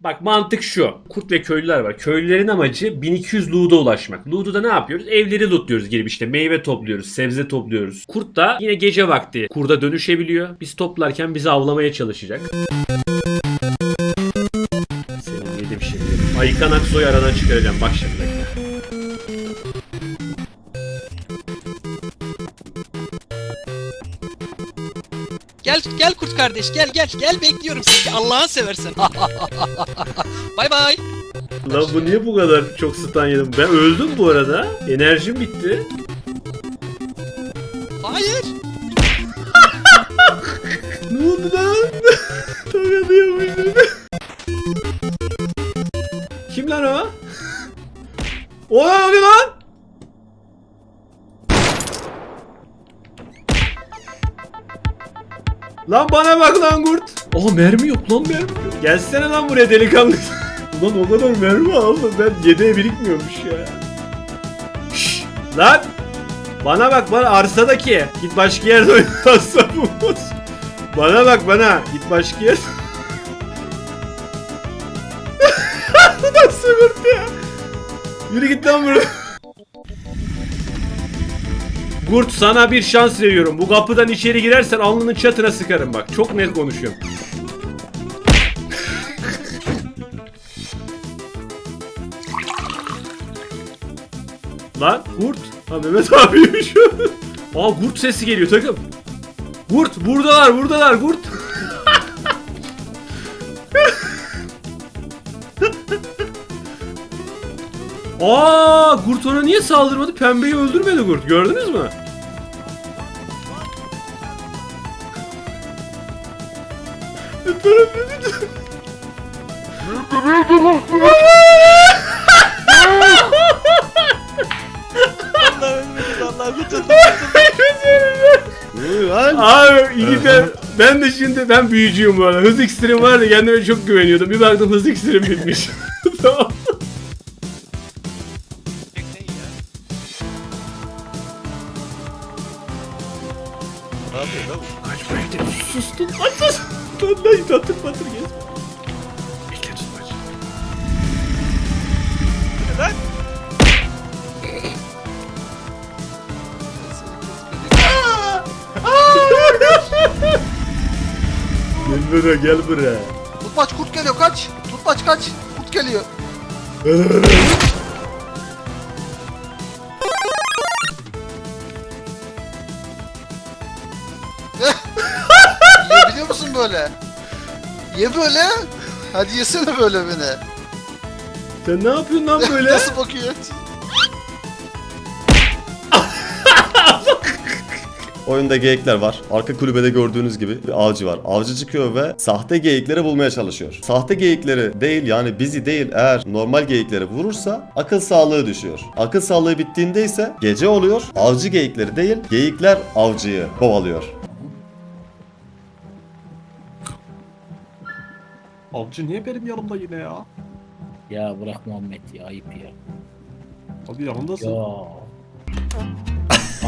Bak mantık şu. Kurt ve köylüler var. Köylülerin amacı 1200 loot'a ulaşmak. Loot'u ne yapıyoruz? Evleri lootluyoruz girip işte. Meyve topluyoruz, sebze topluyoruz. Kurt da yine gece vakti kurda dönüşebiliyor. Biz toplarken bizi avlamaya çalışacak. Senin yedim şimdi. Aykan Aksoy'u aradan çıkaracağım. Bak şimdi. Gel gel kurt kardeş gel gel gel bekliyorum seni Allah'ını seversen. bay bay. Lan bu niye bu kadar çok stun yedim? Ben öldüm bu arada. Enerjim bitti. Hayır. Ne oldu lan? Tokadıyormuşum. Kim lan o? O ne oluyor lan? Lan bana bak lan kurt. Oha mermi yok lan mermi yok. Gelsene lan buraya delikanlı. Ulan o kadar mermi aldım ben yedeğe birikmiyormuş ya. Şşş lan. Bana bak bana arsadaki. Git başka yerde oynarsa bu. Bana bak bana. Git başka yer. Nasıl vurdu ya? Yürü git lan buradan. Gurt sana bir şans veriyorum. Bu kapıdan içeri girersen alnının çatına sıkarım bak. Çok net konuşuyorum. Lan Gurt. Ha Mehmet abiymiş. Aa Gurt sesi geliyor takım. Gurt buradalar buradalar Gurt. Aa Gurt ona niye saldırmadı? Pembeyi öldürmedi Gurt. Gördünüz mü? Allah kurtuldum Abi iyi ben, ben de şimdi ben büyücüyüm bu arada. Hız iksirim var ya kendime çok güveniyordum. Bir baktım hız iksirim bitmiş. tamam. Ne yapıyorsun oğlum? Kaç bekle sustun. Aç sus. Lan lan tatır patır gez. Bekle tutmaç. Lan! Gel buraya gel buraya. Tutmaç kurt geliyor kaç. Tutmaç kaç. Kurt geliyor. Yiyebiliyor musun böyle? Ye böyle. Hadi yesene böyle beni. Sen ne yapıyorsun lan böyle? Nasıl bakıyor? Oyunda geyikler var. Arka kulübede gördüğünüz gibi bir avcı var. Avcı çıkıyor ve sahte geyikleri bulmaya çalışıyor. Sahte geyikleri değil yani bizi değil eğer normal geyikleri vurursa akıl sağlığı düşüyor. Akıl sağlığı bittiğinde ise gece oluyor. Avcı geyikleri değil geyikler avcıyı kovalıyor. Avcı niye benim yanımda yine ya? Ya bırak Muhammed ya ayıp ya. Abi yanındasın. Ya.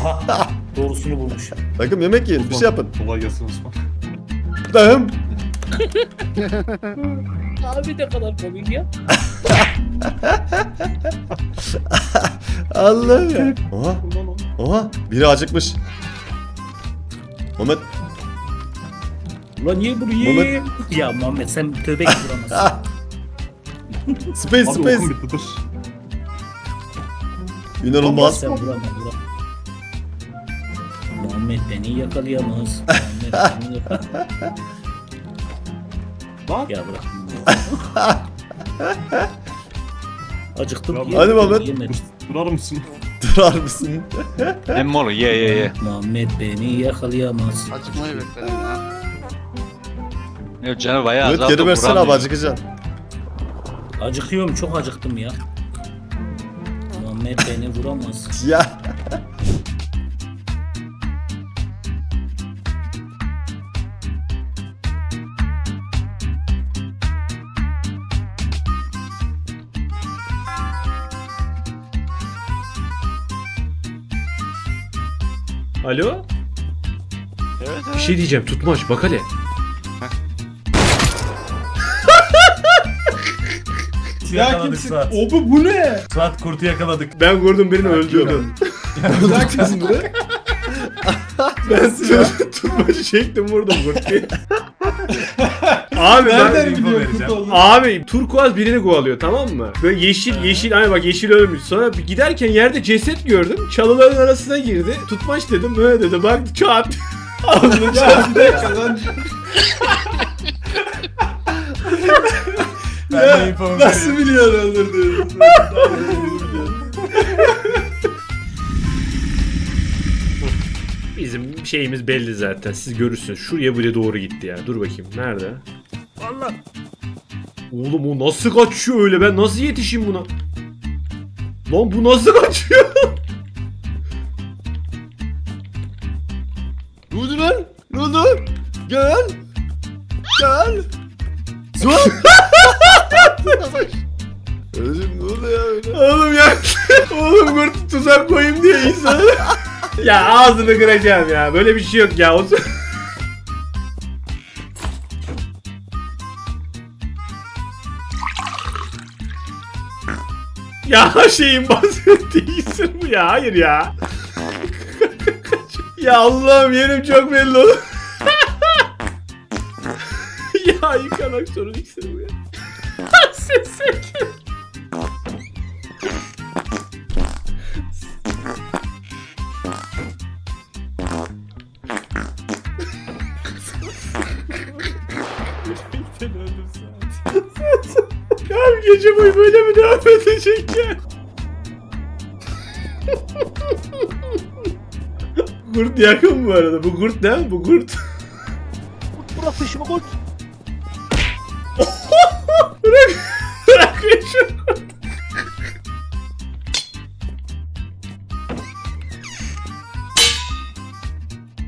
Aha doğrusunu bulmuş. Takım yemek yiyin bir şey yapın. Kolay gelsin Osman. Dağım. Abi ne kadar komik ya. Allah ya. Oha oha biri acıkmış. Muhammed Ulan niye bunu Muhammed- ye? Ya Muhammed sen tövbe git vuramazsın. space Abi space. okum bitti dur. İnanılmaz. sen vurama vurama. Muhammed beni yakalayamaz. Muhammed beni yakalayamaz. Lan. Ya bırak. Acıktım. Ya yemedim, hadi Muhammed. yemedim. Dur, durar mısın? Durar mısın? Emmolu ye ye ye. Muhammed beni yakalayamaz. Acıkmayı bekledim ya. Yok canı bayağı Evet azaldı. geri versene abi acıkacaksın. Acıkıyorum çok acıktım ya. Muhammed beni vuramaz. Ya. Alo? Evet Bir şey diyeceğim tutmaç bak hele. Kurtu Ya yakaladık? Suat. O bu, bu ne? Suat kurtu yakaladık. Ben gördüm birini öldürdüm. Sen kimsin be? ben tut- tutmacı çektim vurdum kurt diye. Abi ben, Nereden biliyorsun kurt olduğunu? Abi turkuaz birini kovalıyor tamam mı? Böyle yeşil yeşil hani bak yeşil ölmüş. Sonra bir giderken yerde ceset gördüm. Çalıların arasına girdi. Tutmaç dedim böyle dedi. Bak çat. Ağzını çat. Ben de infomu Nasıl biliyor öldürdüğünü? Bizim şeyimiz belli zaten. Siz görürsünüz. Şuraya bile doğru gitti ya. Dur bakayım. Nerede? Allah. Oğlum o nasıl kaçıyor öyle? Ben nasıl yetişeyim buna? Lan bu nasıl kaçıyor? Ne oldu lan? Ne oldu? Gel. Ya ağzını kıracağım ya. Böyle bir şey yok ya. Ya şeyin bazı değilsin bu ya. Hayır ya. ya Allah'ım yerim çok belli oldu. ya yıkanak sorun iksir bu ya. Sesi. Gece boyu böyle mi devam edecek ya? kurt yakın bu arada. Bu kurt ne? Bu kurt. Bırak peşimi kurt. bırak. Bırak şu kurt.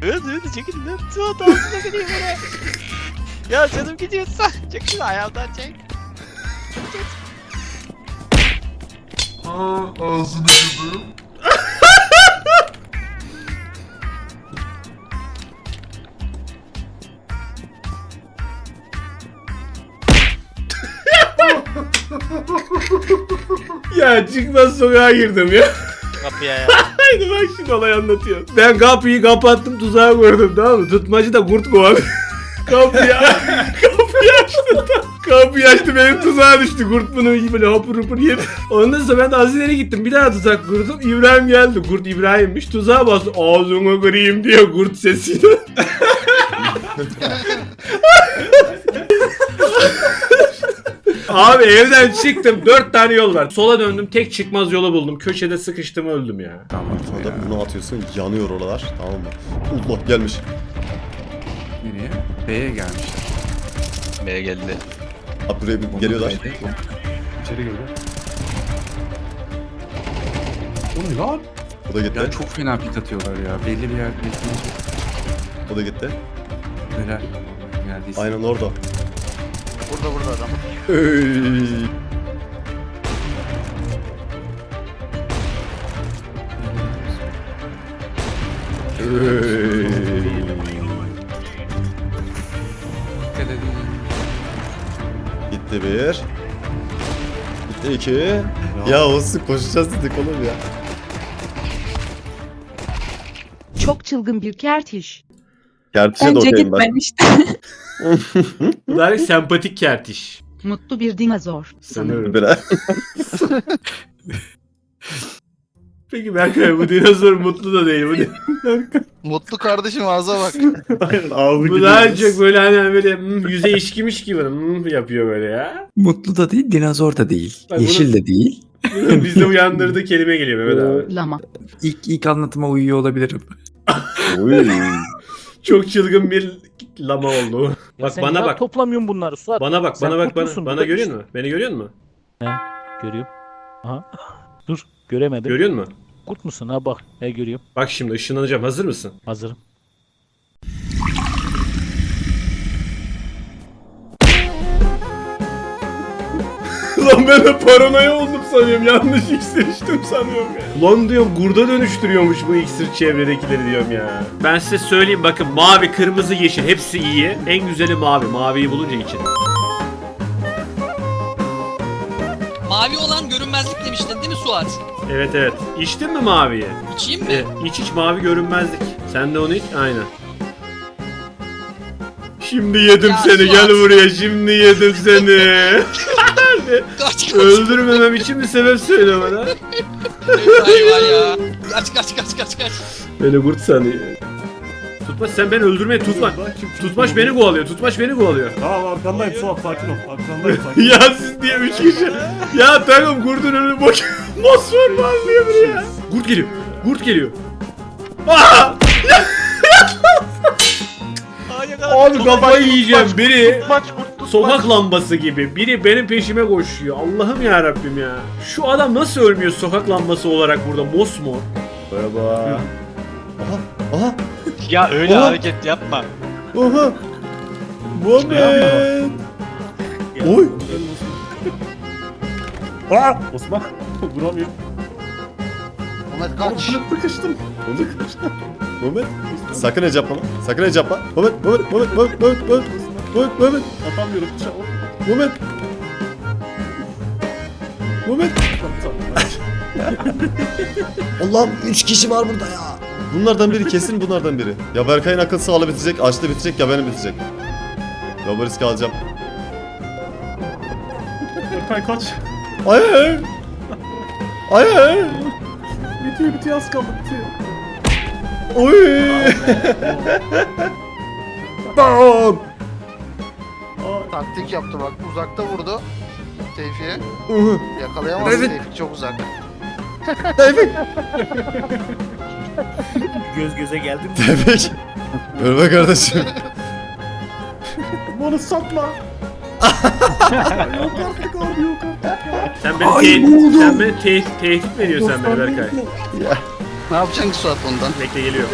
Evet evet çekil lan. Suat ağzına gideyim oraya. Ya canım gidiyorsa çekil ayağımdan çek. Ya çıkmaz sokağa girdim ya. Kapıya ya. Haydi bak şimdi olay anlatıyorum. Ben kapıyı kapattım tuzağa koydum tamam mı? Tutmacı da kurt kovadı. kapıyı, kapıyı açtı. Kapıyı açtı benim tuzağa düştü. Kurt bunu böyle hapur hapur yedi. Ondan sonra ben de Azize'ye gittim. Bir daha tuzak kurdum. İbrahim geldi. Kurt İbrahim'miş. Tuzağa bastı. Ağzını kırayım diye kurt sesiyle. Abi evden çıktım. Dört tane yol var. Sola döndüm. Tek çıkmaz yolu buldum. Köşede sıkıştım öldüm ya. Sonra da bunu atıyorsun yanıyor oralar tamam mı? Allah gelmiş. Nereye? B'ye gelmiş. B'ye geldi. Abi buraya bir geliyorlar. İçeri girdi. O ne lan? O da gitti. Ya çok fena pik atıyorlar ya. Belli bir bekleyince O da gitti. neler neredeyse. Aynen orada. Burada burada adam. Ey. Dikkat edin. Gitti bir. Gitti iki. Ya olsun koşacağız dedik oğlum ya. Çok çılgın bir kertiş. Gerçi de okeyim ben. Bu da sempatik kertiş. Mutlu bir dinozor. Sanıyorum. Bire. Peki Berkay bu dinozor mutlu da değil. Bu, Mutlu kardeşim ağza bak. bu daha çok böyle hani böyle hmm, yüze içkimiş gibi hmm, yapıyor böyle ya. Mutlu da değil, dinozor da değil. Bak Yeşil bunu- de değil. Bizde uyandırdığı kelime geliyor Mehmet abi. Lama. İlk ilk anlatıma uyuyor olabilirim. Oy. Çok çılgın bir lama oldu. Bak Sen bana ya bak. Toplamıyorsun bunları Suat. Bana bak, Sen bana bak, bana, bana Burada görüyor işte. musun? Beni görüyor musun? Görüyorum. Aha. Dur. Göremedim. Görüyor musun? Kurt musun? Ha bak. He görüyorum. Bak şimdi ışınlanacağım. Hazır mısın? Hazırım. Lan ben de paranoya oldum sanıyorum. Yanlış iksir içtim sanıyorum ya. Lan diyorum gurda dönüştürüyormuş bu iksir çevredekileri diyorum ya. Ben size söyleyeyim bakın mavi, kırmızı, yeşil hepsi iyi. En güzeli mavi. Maviyi bulunca için. Mavi olan görünmezlik demiştin değil mi Suat? Evet evet. İçtin mi maviyi? İçeyim mi? E, iç iç mavi görünmezlik. Sen de onu iç. Aynen. Şimdi yedim Ya seni. Suat. Gel buraya. Şimdi yedim seni. Kaç kaç. Öldürmemem için bir sebep söyle bana. Eyvah ya. Kaç kaç kaç kaç kaç. Beni kurt sanıyor. Tutmaç sen beni öldürmeye tutma. Tutmaç beni kovalıyor. Tutmaç beni kovalıyor. Tamam arkandayım Suat sakin ol. Arkandayım sakin ol. ya siz diye üç kişi. ya takım kurdun önünü boş. Mosfor mu anlıyor buraya? Kurt geliyor. Kurt geliyor. Aa! Abi kafayı yiyeceğim. Biri sokak lambası gibi. Biri benim peşime koşuyor. Allah'ım ya Rabbim ya. Şu adam nasıl ölmüyor sokak lambası olarak burada mosmor? Merhaba. Aha. Aha ya öyle Oha. hareket yapma. Oha. Muhammed. Oy. Aa! Osman. Duramıyor. Ahmet kaç. Onu sıkıştım. Onu sıkıştım. Muhammed. Sakın hecaplama. Sakın hecaplama. Muhammed, Muhammed, Muhammed, Muhammed, Muhammed, Muhammed, Muhammed, Muhammed. Atamıyorum. Muhammed. Muhammed. Allah'ım 3 kişi var burada ya. Bunlardan biri kesin bunlardan biri. Ya Berkay'ın akıl sağlığı bitecek, açlı bitecek ya benim bitecek. Ya bu riski alacağım. Berkay kaç. Hayır. Hayır. Bitiyor bitiyor az kaldı bitiyor. Oy. Bam. Taktik yaptı bak uzakta vurdu. Tevfik'e. Evet. Tevfik çok uzak. Tevfik. Göz göze geldim. Tevfik. Ölme kardeşim. Bana satma. yok artık abi yok artık. Sen beni, Ay, te- sen beni te- tehdit mi ediyorsun sen beni Berkay? Ne yapacaksın ki Suat ondan? Bekle geliyor.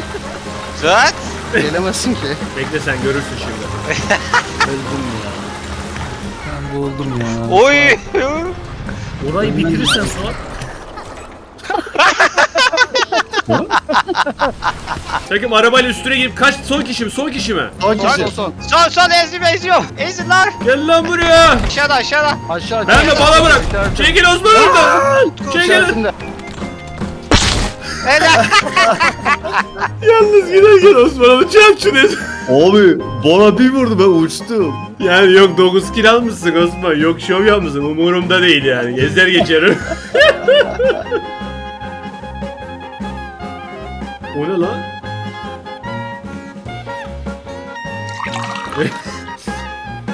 Suat. Gelemezsin ki. Bekle sen görürsün şimdi. Ben buldum ya. Oy. Orayı bitirirsen Suat. Takım arabayla üstüne girip kaç son kişi mi? Son kişi mi? Son Son kişi. son. Son son ezdim eziyorum. Ezin lan. Gel lan buraya. Aşağıda aşağıda. Aşağı. Verme bana bırak. Çekil Osman orada. Çekil. Helal. Yalnız giderken Osman'ı çarp şunu. Abi bana bir vurdu ben uçtum. Yani yok 9 kill almışsın Osman. Yok şov yapmışsın. Umurumda değil yani. Gezer geçerim. o ne lan?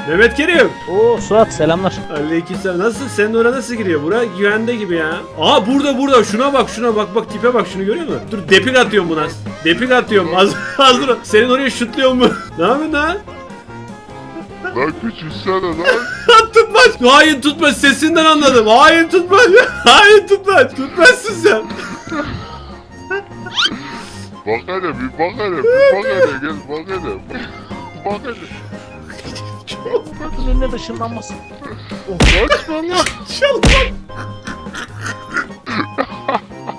Mehmet Kerim. Oo Suat selamlar. Aleykümselam. Nasıl? Senin oraya nasıl giriyor? Bura güvende gibi ya. Aa burada burada. Şuna bak şuna bak bak tipe bak şunu görüyor musun? Dur depik atıyorum buna. Depik atıyorum. Az, az dur. Senin oraya şutluyor mu? ne yapıyorsun lan? Lan küçülsene lan. Tutmaz. Hain tutmaz. Sesinden anladım. Hain tutmaz. Hain tutmaz. Tutmazsın sen. Bak hele bir bak hele bir bak hele gel bak hele. Bak hele. Suat'ın önüne de ışınlanmasın. Kaçma lan.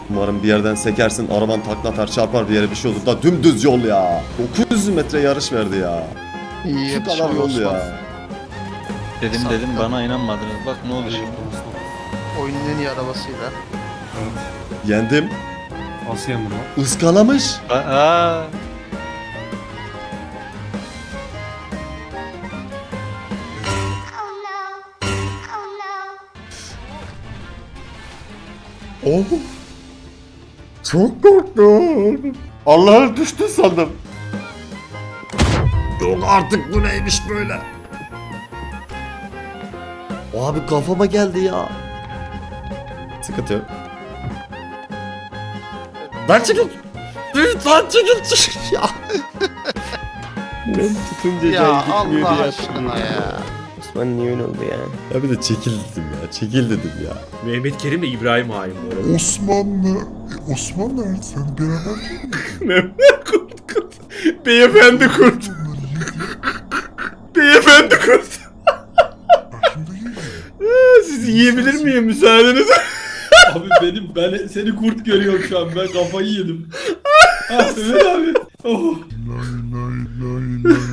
Umarım bir yerden sekersin, araban takla atar, çarpar bir yere bir şey olur da dümdüz yol ya. 900 metre yarış verdi ya. İyi Şu kadar yol ya. Dedim dedim bana inanmadınız. Bak ne oldu şimdi. Oyunun en iyi arabasıyla. Yendim. Nasıl lan? Iskalamış. Aa. Oh. Çok korktum. Allah'ım düştü sandım. Yok artık bu neymiş böyle? Abi kafama geldi ya. Sıkıntı yok. Lan çekil. Üf, Lan çekil çekil ya. ben tutunca Ya gitmiyor Allah aşkına ya. Osman niye öyle oldu ya? Ya bir de çekil dedim ya. Çekil dedim ya. Mehmet Kerim ile İbrahim hain bu arada. Osmanlı. Osman nerede sen beraber Mehmet kurt kurt. Beyefendi kurt. Beyefendi kurt. Aa, Sizi yiyebilir miyim müsaadenizle? Abi benim ben seni kurt görüyorum şu an ben kafayı yedim. ha Mehmet abi. Oh. Lay lay lay lay